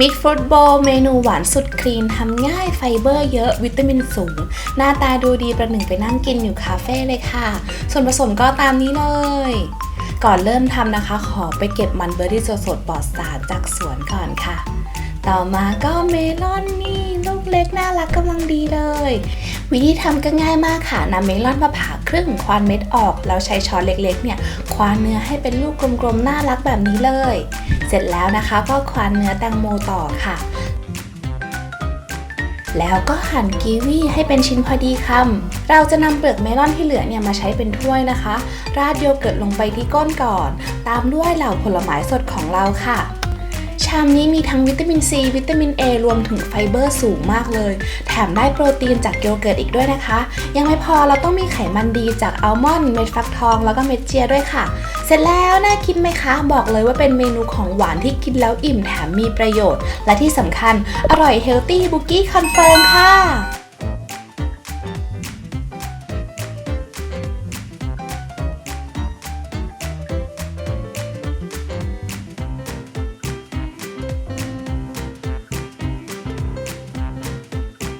มิกฟรุตโบเมนูหวานสุดคลีนทำง่ายไฟเบอร์เยอะวิตามินสูง หน้าตาดูดีประหนึ่งไปนั่งกินอยู่คาเฟ่เลยค่ะ ส่วนผสมก็ตามนี้เลย ก่อนเริ่มทำนะคะ ขอไปเก็บมันเบอร์รี่สดๆปลอดสารจากสวนก่อนค่ะ ต่อมาก็เมลอนนี่ลูกเล็กน่ารักกำลังดีเลย วิธีทำก็ง่ายมากค่ะนำเมลอนมาผ่าครึ่งควานเม็ดออก แล้วใช้ช้อนเล็กๆเนี่ยควานเนื้อให้เป็นลูกกลมๆน่ารักแบบนี้เลย เสร็จแล้วนะคะก็ควานเนื้อแตงโมต่อค่ะ แล้วก็หั่นกีวีให้เป็นชิ้นพอดีคำเราจะนำเปลือกเมลอนที่เหลือเนี่ยมาใช้เป็นถ้วยนะคะ ราดโยเกิร์ตลงไปที่ก้นก่อน ตามด้วยเหล่าผลไม้สดของเราค่ะ มนี้มีทั้งวิตามินซี วิตามิน A รวมถึงไฟเบอร์สูงมากเลย แถมได้โปรตีนจากโยเกิร์ตอีกด้วยนะคะ ยังไม่พอเราต้องมีไขมันดีจากอัลมอนด์เม็ดฟักทองแล้วก็เม็ดเจียด้วยค่ะ เสร็จแล้ว น่ากินไหมคะ บอกเลยว่าเป็นเมนูของหวานที่กินแล้วอิ่มแถมมีประโยชน์ และที่สำคัญอร่อยเฮลตี้บุกี้คอนเฟิร์มค่ะ